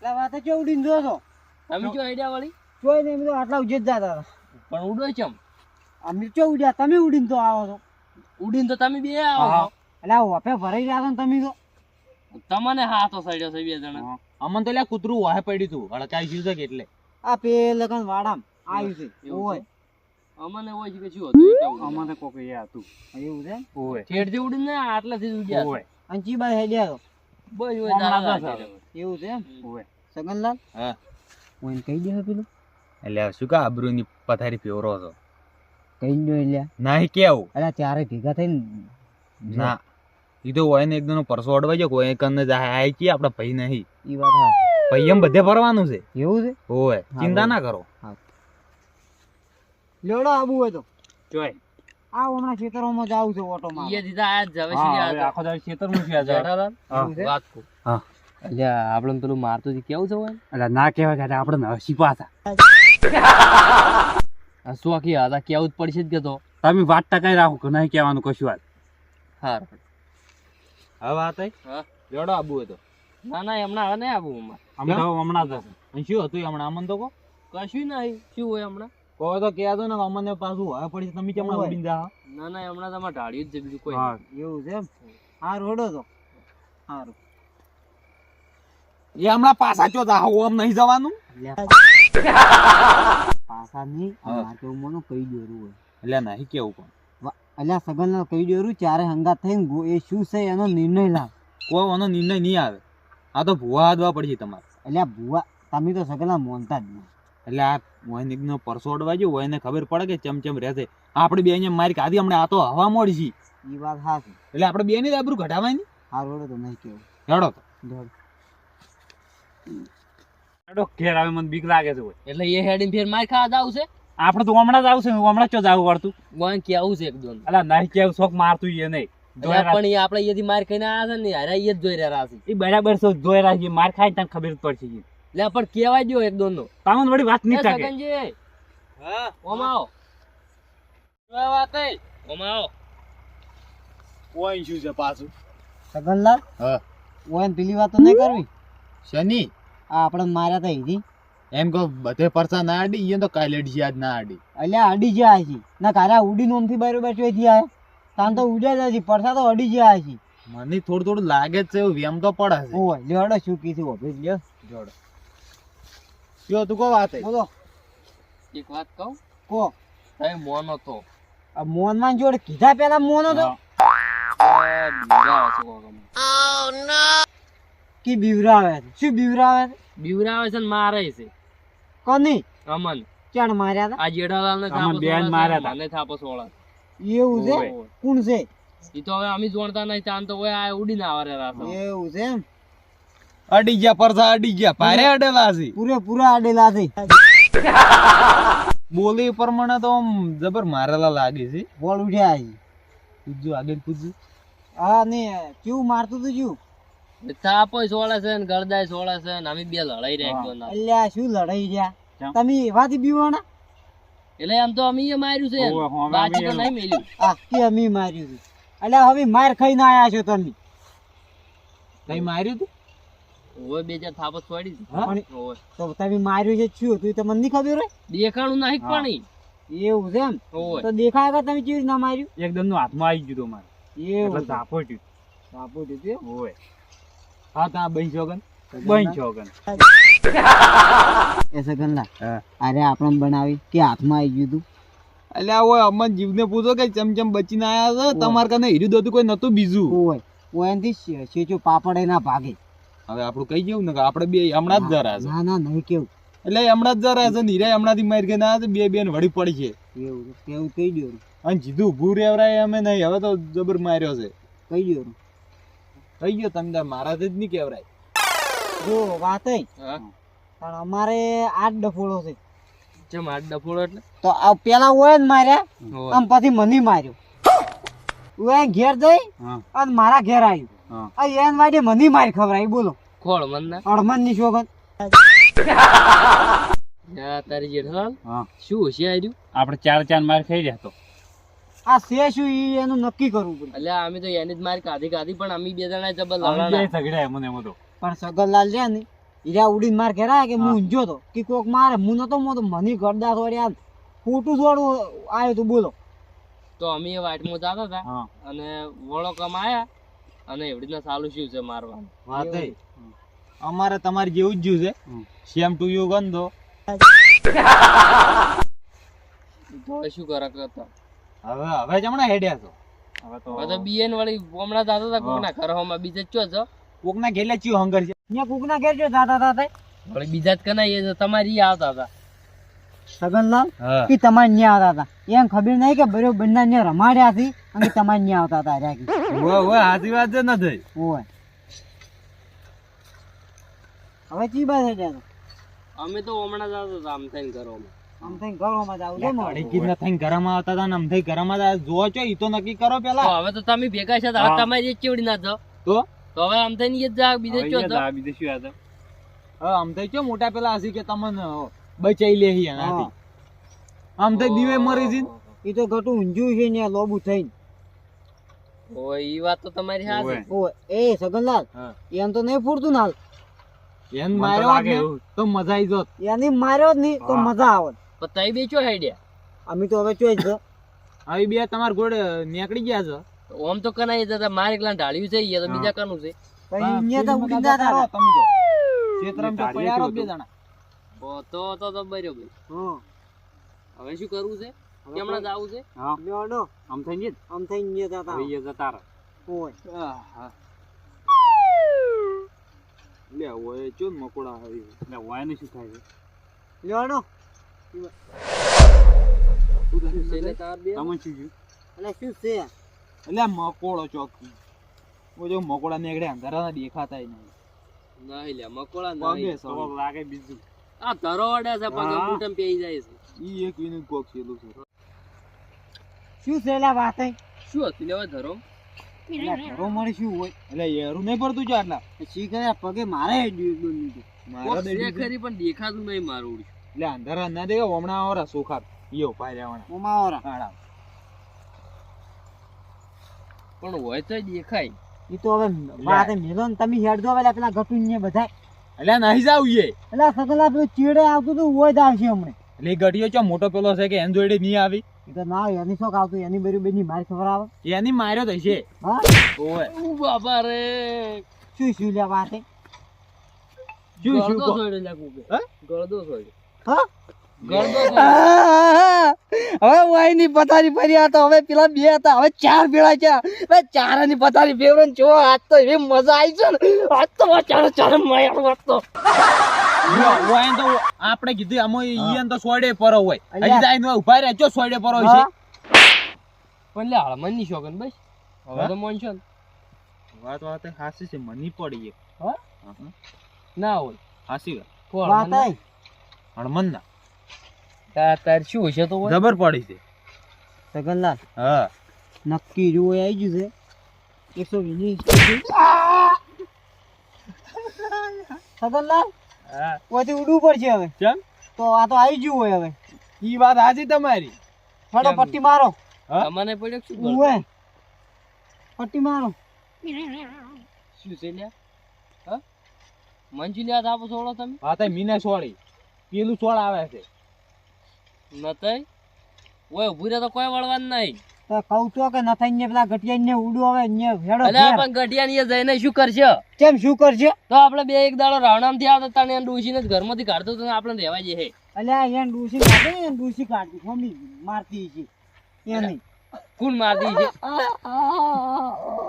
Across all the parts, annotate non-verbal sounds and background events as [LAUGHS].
એટલે વાતે ઉડીને જો છો? અમે જો આઈડિયા વાળી? જોઈ ને તો આટલા ઉજે જતા હતા. પણ ઉડો ચમ અમે ચો ઉડ્યા? તમે ઉડીને તો આવો છો. ઉડીને તો તમે બે આવો છો. એટલે વપે ભરાઈ રહ્યા છો ને તમે તો? તમને હાથો સડ્યો છે બે જણા. અમન તો લ્યા કૂતરું વાહે પડ્યું તું. હડકાઈ ગયું છે કે એટલે. આ પે લગન વાડામ આવ્યું છે. એવું હોય અમને હોય છે કે શું હતું? અમને કોક એ હતું. એવું છે? ઓય. ઠેઠથી ઉડીને આટલાથી ઉડ્યા ઓય. અને ચી હેડ્યા છો. બસ હોય હમણાં તારા બસ હાથે આવે. રહેવાનું. એવું છે એમ? ઓય સગનલાલ? હા. હું એને કહી દે પેલું. એટલે શું કા આબરૂની પથારી ફેવરો છો? કહી દો એટલે. નહીં કેવું? એટલે ત્યારે ભેગા થઈને ના. ઈ તો હોય ને એકદમ પરસો અડવાઈ જાય કોઈ કને જાય આય કે આપડા ભાઈ નહીં. ઈ વાત હા ભાઈ એમ બધે ફરવાનું છે? એવું છે? ઓય ચિંતા ના કરો. લેવડો આબુ હોય તો. જોય આ હમણાં ખેતરોમાં જાવું છું ઓટો માં દીધા આ જ હવે સીધા આ આખો દાડો ખેતરમાં છે. છે? વાત કો હા. અલ્યા આપણે પેલું મારતો જી કેવું છે હોય એટલે ના કેવા કે આપણે હવે શીખવાતા આ શું આખી હાથા કેવું જ પડશે જ કે તો. તમે વાત ટકાઈ રાખો કે નહીં કહેવાનું કશું વાત. હાર. હવે વાત આઈ હા. જોડો આબુ હતો. ના ના હમણાં હવે નહીં આબુ હમણાં હમણાં હમણાં જ શું હતું હમણાં? અમન તો કો કશું નહીં. શું હોય હમણાં? કહો તો કહેતો ને અમને પાછું હવે પડી તમે કેમ. ઉડીને જા ના ના હમણાં તમારે ઢાળ્યું જ છે બીજું કોઈ એવું છે એમ? હારું હેડો તો. હારું. એ હમણાં પાછા ચો જા આમ નહીં જવાનું? પાછા નહીં મારે અમારે મને કહી દેવું હોય. એટલે નહીં કેવું પણ. અલ્યા સગન કહી દેવું ચારે હંગાત થઈને ગો- એ શું છે એનો નિર્ણય લાવ. કોઈ એનો નિર્ણય નહીં આવે. આ તો ભૂવા દવા પડશે તમારે. અલ્યા ભુવા તમે તો સગના મોનતા જ નહીં. એટલે આ વૈનિકનો પરસો અડવા ગયો એને ખબર પડે કે ચમ ચમ રહેશે. આપણે બે અહીંયા મારી કાધી હમણાં આ તો હવા મોડી છે એ વાત હા એટલે આપણે બે ની આબરૂ ઘટાવાની હારું રોડો તો નહીં કેવું. રડો તો. દોડ. ઘેર આવે મને બીક લાગે છે એટલે એ હેડીને ફેર માર ખાવા જાવ છે? આપણે તો હમણાં જ આવશે હમણાં ચો જાવ પડતું. ગોન કેવું છે એકદમ? અલા નહીં કેવું શોખ મારતું એ નહીં પણ એ આપણે અહીંયાથી માર ખાઈને આવ્યા છે ને હારા એ જ જોઈ રહ્યા છે. એ બરાબર છે જોઈ રહ્યા છે માર ખાય તને ખબર પડશે. લે પણ કેવાય દો એક દોન નો તમને વળી વાત નહીં થાય સગનજી. હા. ઓમ આવો. શું વાત ઓમ આવો. કોઈ શું છે પાછું? સગનલાલ? હા. ઓય પેલી વાત તો નહીં કરવી? શની? આ આપણે માર્યા તા હીધી એમ કહો બધે પરસા ના આડી ઈ તો કાલે અડી આજ ના આડી. અલ્યા અડી જ્યાં છે ના કારા ઉડી નોમથી બરોબર બેઠો થી તાન તો ઉડ્યા જ છે પડસા તો અડી જ્યાં છે મને થોડું થોડું લાગે જ છે એવું વેમ તો પડે છે ઓય લેડો શું કીધું ઓફિસ લ્યો. જોડો. કયો તું કો વાત. એ બોલો. એક વાત કહું? કો તમે મોનો તો આ મોહનમાન જોડે કીધા પેલા મોનો તો કી બીવરાવે છે? શું બીવરાવે છે? બીવરાવે છે ને મારે છે. કોની? અમન. ચાણ માર્યા હતા? આ જેઠાલાલ ને થાપો બેન માર્યા હતા. તા. થાપસ થાપો સોળા એવું છે. કોણ છે? ઈ તો હવે અમે જોણતા નહીં તાન તો હોય આ ઉડીને આવે રે રાતો. એવું છે એમ? અડી ગયા પરસા અડી ગયા ભારે અડેલા છે. પૂરેપૂરા અડેલા છે. બોલી પ્રમાણે તો આમ જબર મારેલા લાગે છે. બોલ ઉઠ્યા છે. પૂછજો આગળ પૂછજો. હા ને કેવું મારતું તું શું થાપોય સોળે છે ને ગળદાય સોળે છે ને અમે બે લડાઈ રહ્યા અલ્યા શું લડાઈ રહ્યા તમે એવાથી એટલે આમ તો અમે માર્યું છે. તો અમે નહીં મેલ્યું. આ અમે માર્યું છે? અલ્યા હવે માર ખાઈને આયા છો તમે. કઈ માર્યું તું? ઓય બે ચાર થાપો છોડી છે. હા? પણ ઓય. તો તમે માર્યું છે શું તું તમને નહીં ખબર દેખાણું નહીં પાણી એવું છે એમ? તો દેખાય કે તમે કેવી ના માર્યું? એકદમનું હાથમાં આવી ગયું મારે એવું છે. ઝાપોટ્યું બાપુ દીધું ઓય હા તા બઈ છોગન બહી છોગન એ સગનલા. અરે આપણે બનાવી કે હાથમાં આવી ગયું તું એટલે ઓય અમન જીવને પૂછો કે ચમચમ બચીને આયા છે? તમારે કને હીરું દોતું કોઈ નતું બીજું. ઓય ઓય એનથી શેચું પાપડ એના ભાગે. હવે આપણું કઈ ગયું ને કે આપણે બે હમણાં જ જરા છે. ના ના નહીં કેવું. એટલે હમણાં જ જરા છે નીરાય હમણાંથી મારી કે ના બે બેન વળી પડી છે. એવું. કેવું કહી દો. અને જીધું ભૂ રેવરાય અમે નહીં હવે તો જબર માર્યો છે. કહી દો. થઈ ગયો તમે તાર મારાથી જ નહીં કેવરાય. જો વાત પણ અમારે આઠ ડફોળો છે. જેમ આઠ ડફોળો એટલે? તો આ પેલા ઓય જ માર્યા. આમ પછી મને માર્યો. ઓય ઘેર જઈ અને મારા ઘેર આવ્યું. આ એન વાડે મને મારી ખવડાવી બોલો. ખોળ મન ના? અડમનની શોગન યા તારી જેઠાલાલ હા? શું છે રહ્યું? આપણે ચાર ચાર માર ખાઈ રહ્યા તો. આ છે શું ઈ એનું નક્કી કરવું પડે. એટલે અમે તો એની જ માર કાધી કાધી પણ અમે બે જણા જબર બે લડાણા મને એમ તો. પણ સગનલાલ છે ને ઈરા ઉડીને માર કેરા કે હું. હા. તો કે કોક મારે હું નતો મોતો મને ગરદા થોડી આ ખોટું થોડું આવ્યું તું બોલો. તો અમે એ વાટમાં જતા હતા અને વળો કમાયા. અને એવી રીતના સાલું શું છે મારવાનું. વાત અમારે તમારે જેવું જ જ્યું છે. સેમ ટુ યુ ગંધો. તો હવે શું કરે કરતા હવે હવે જમણા હેડ્યા છો. હવે હવે તો બીએન વાળી હમણાં જતા હતા કોકના ઘરોમાં બીજે જ ચો છો? કોકના ઘેલે ચિયો હંગર છે. અહીંયા કોકના ઘેર જો દાદા દાદા? વળી બીજા જ કના એ તમારી આવતા હતા સગનલાલ એ તમારે ન્યા આવતા હતા. એમ ખબર નહીં કે બરો બંને ન્યા રમાડ્યા હતી અને તમારે ન્યા આવતા હતા રાગી. ઓવે ઓવે સાચી વાત છે નથી ઓય હવે ચી બાદ થઈ જાય અમે તો હમણાં જાતો હતા આમ થઈને ઘરોમાં. આમ થઈને ઘરોમાં જાવ છે મારે. અડીકી થઈને ઘરમાં આવતા હતા ને આમ ઘરમાં. જોવો છો ઈ તો નક્કી કરો પેલા. હવે તો તમે ભેગા છે હવે જ ચેવડી ના જાઓ તો? તો હવે આમ થઈને જ બીજે ચો આમ થઈ ચો મોટા પેલા હસી કે તમને બચાઈ લે હી એનાથી. આમ તો દીવે મરી જી ઈ તો ઘટું ઊંજ્યું છે ને લોબુ થઈને. ઓય ઈ વાત તો તમારી હાચી ઓય. એ સગનલાલ એમ તો નહીં ફૂટતું નાલ એન માર્યો ને તો મજા આવી જોત. એની માર્યો જ નહીં તો મજા આવે. પણ તઈ બે ચો હેડ્યા? અમે તો હવે ચોઈ જ આવી બે તમાર ગોડ નીકળી ગયા છે. ઓમ તો કનાઈ જતા મારે એકલા ઢાળ્યું છે એ તો બીજા કનું છે. પછી અહીંયા તો ઉડી જતા તમે તો ક્ષેત્રમ તો પડ્યા રહો બે જણા. ઓ, તો તો બર્યો ભાઈ. હં. હવે શું કરવું છે? કેમણા જાવું છે? લ્યો આમ થઈ ગઈ આમ થઈ અહીંયા જતા હવે એ જતા રહે. ઓય. લે ઓય ચો મકોડા આવી લે ઓય ને શું થાય છે? લ્યો? તમે શું એટલે શું છે એટલે મકોડો ચોક. ઓ જો મકોડા નીકળ્યા અંધારા દેખાતા નહીં. નહીં લે મકોડા નહીં. લાગે બીજું. આ ધરો છે પગ. બૂટમ પેઈ જાય છે. ઈ એક વિનું કોક છેલું છે. શું છેલા વાત? એ? શું હતી લેવા ધરો? ધરો મળી શું હોય? એટલે યારું નહીં પડતું છે આટલા. શી કરે પગે મારે મારા ખરી પણ દેખાતું નહીં મારું એટલે અંધારા ના દેખો હમણાં આવરા સોખા યો ઓમાં. કાળા પણ હોય તો દેખાય. ઈ તો હવે મેલો ને તમે હેડ દો પેલા ઘટું ને બધા એટલે નહીં ઈએ એટલે સગલા પેલું ચીડે આવતું હતું ઓય જ આવશે હમણે. એટલે ગઢિયો ચો મોટો પેલો છે કે એન જોડે નહીં આવી? એ તો ના એની શોખ આવતું એની બેરી બેની મારી ખબર આવે? એની માર્યો તો છે હા? ઓય. ઉ બાપા રે. શું શું લ્યા વાત શું શું ગળદો કહો? લાગુ કે હા? ગળદો સોયડો. હા. [LAUGHS] હવે વાયની પથારી ફરી હતા હવે પેલા બે હતા હવે ચાર પેલા છે. હવે ચારની પથારી ફેવરે જો આજ તો એવી મજા આવી છે ને. આજ તો ચાર ચાર માયા વાત તો આપણે કીધું આમાં ઈયન તો સોડે પરો હોય. હજી જાય નો ઊભા રહે સોડે પરો છે. પણ લે હળમણની શોકન બસ. હવે તો મન છે વાત વાત હાસી છે મની પડી હા? ના હોય. હાસી વાત. હણમન ના. તાર તાર શું હશે તો ખબર જબર પડી છે. સગનલાલ હા. નક્કી જો આવી ગયું છે એકસો વીસ. સગનલાલ હા. કોઈથી ઉડવું પડશે હવે. ચમ તો આ તો આવી ગયું હોય હવે. ઈ વાત હાજી તમારી. હેડો પટ્ટી મારો. હા? તમને પડ્યો શું કરું પટ્ટી મારો. શું છે લ્યા? હા? મંજુલિયા આપો છોડો તમે. વાત મીના છોડી પેલું છોડ આવે છે. નતઈ ઓય ઉભું રહે તો કોઈ વળવાનું નહીં. તો કહું તો કે નથી ને પેલા ગટિયા ને ઉડો હવે ને હેડો અલ્યા પણ ગઢિયાની ને જઈને શું કરશે? કેમ શું કરશે? તો આપણે બે એક દાડો રાવણામથી આવતા તાણે ડૂસી ને ઘરમાંથી કાઢતો તો આપણે રહેવા જઈએ. અલ્યા એને ડૂસી કાઢે ને ડૂસી કાઢી મમ્મી મારતી છે એની. કોણ મારતી છે [LAUGHS]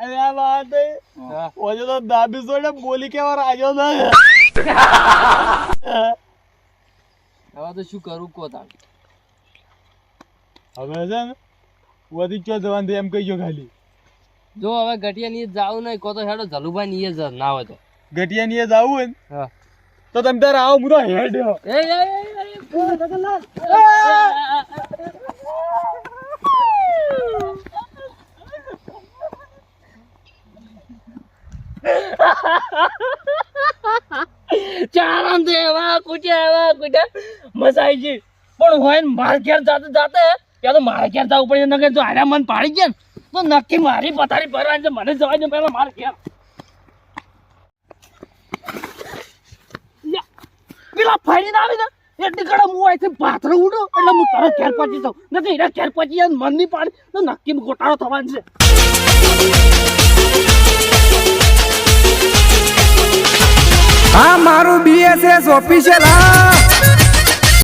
અરે આ વાત ઓજો તો દાબી સોડે બોલી કેવા રાજો ના હવે તો શું કરું કો હવે છે ને વધી ચો જવાનું એમ કહીજો ખાલી જો હવે એ જાવું નહીં કો તો હેડો જલુભાઈ ની જ ના હોય તો ગટિયા ની જાવું હોય ને તો તમે તારે આવો હું તો હેડ્યો એ, એ, એ, ચારણ દે એવા કુટે એવા કુટે મજા આવી ગઈ પણ હોય ને માર જાતે જાતે, ત્યાં તો પડે. હારા મન પાડી ગયા નક્કી મારી પથારી ભરવાની છે. મને જવા દે પહેલા મારે ઘેર. પેલા ફાડી ના આવે ને એટલી કડે હું અહીંથી પાથરો ઉડો, એટલે હું તરત ઘેર પહોંચી જાઉં. નથી એના ઘેર પહોંચી જાય મન નહીં પાડે, તો નક્કી ગોટાળો થવાનો છે. આ મારું બીએસએસ ઓફિશિયલ હા.